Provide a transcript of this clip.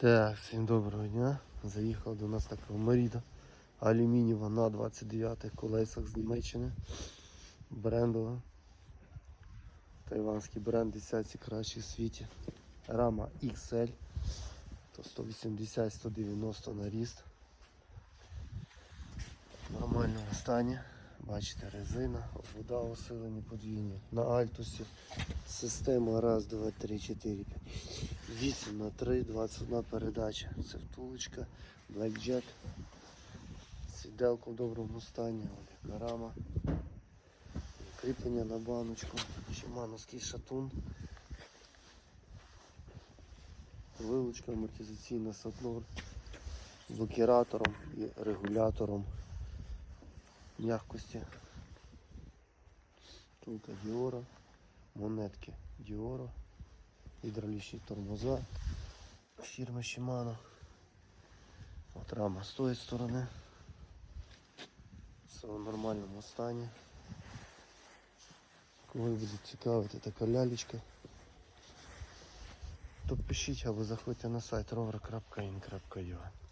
Так, всім доброго дня. Заїхав до нас така Маріда алюмінієва на 29 колесах з Німеччини. Брендова. Тайванський бренд 10 кращий в світі. Рама XL. То 180-190 на ріст. В стані. Бачите, резина, вода усилені подвійні. На Альтусі система раз, два, три, чотири, п'ять. 8 на 3, 21 передача. Це втулочка, Blackjack. Сіделка в доброму стані, яка. Кріплення на баночку. Шимановський шатун. Вилучка амортизаційна сатлор з блокіратором і регулятором м'якості. Втулка Діора, монетки Діора, гідравлічні тормоза фірми Shimano. От рама з тої сторони. Все в нормальному стані. Кого буде цікавити така лялечка, то пишіть або заходьте на сайт rover.in.ua